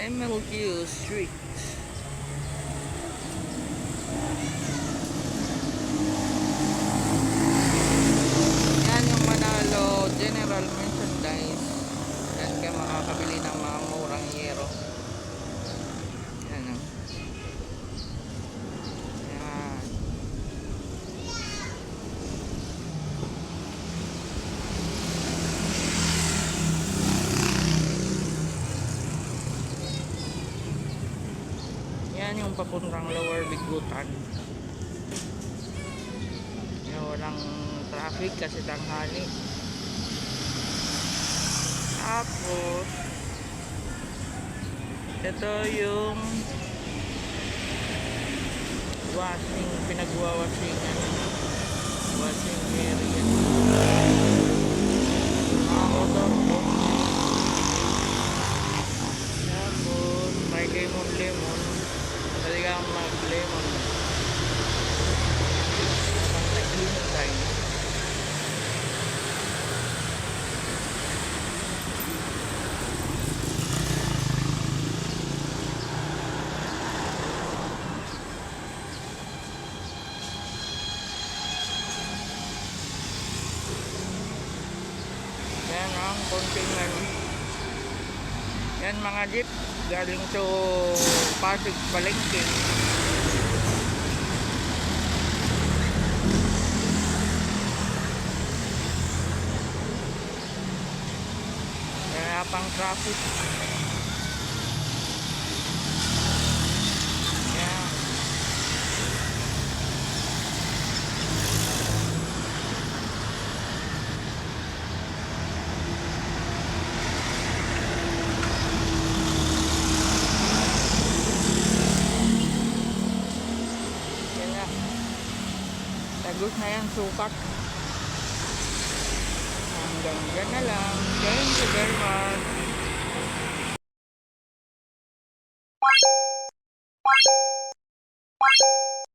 MLQ Street. Yan yung Manalo General Merchandise. Yan ka makakabili ng mga murang yero. Yan o. Yan. Yan yung papuntang lower bigutan. Yan, walang traffic kasi tanghali. Tapos, ito yung washing, pinagwawasingan. Washing area. Mga motor ko. Tapos, may lemon-lemon. Madali Yan ang konting ano. Yan mga jeep galing to Pasig Palengke. Kaya pang traffic. Ubus na yan, sukat. Hanggang dyan na lang. Thank you very much. Thank you.